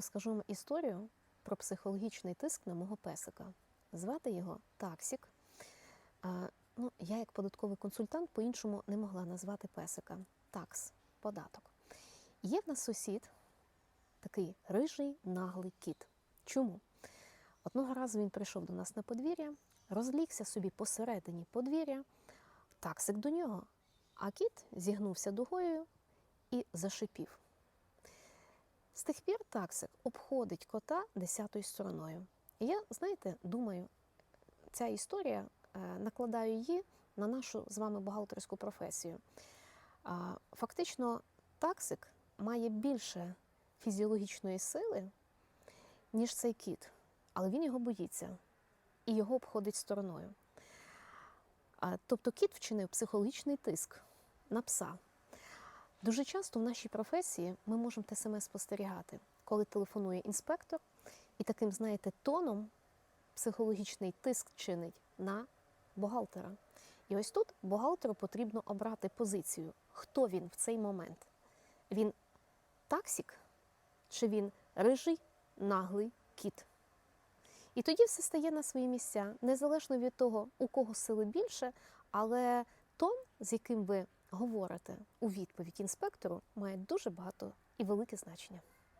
розкажу вам історію про психологічний тиск на мого песика. Звати його Таксік. А, ну, я, як податковий консультант, по-іншому не могла назвати песика. Такс, податок. Є в нас сусід, такий рижий, наглий кіт. Чому? Одного разу він прийшов до нас на подвір'я, розлігся собі посередині подвір'я, таксик до нього, а кіт зігнувся дугою і зашипів. З тих пір таксик обходить кота десятою стороною. І я, знаєте, думаю, ця історія е, накладаю її на нашу з вами бухгалтерську професію. Фактично, таксик має більше фізіологічної сили, ніж цей кіт, але він його боїться і його обходить стороною. Тобто кіт вчинив психологічний тиск на пса. Дуже часто в нашій професії ми можемо те саме спостерігати, коли телефонує інспектор і таким, знаєте, тоном психологічний тиск чинить на бухгалтера. І ось тут бухгалтеру потрібно обрати позицію, хто він в цей момент. Він таксік чи він рижий, наглий кіт. І тоді все стає на свої місця, незалежно від того, у кого сили більше, але тон, з яким ви говорите у відповідь інспектору, має дуже багато і велике значення.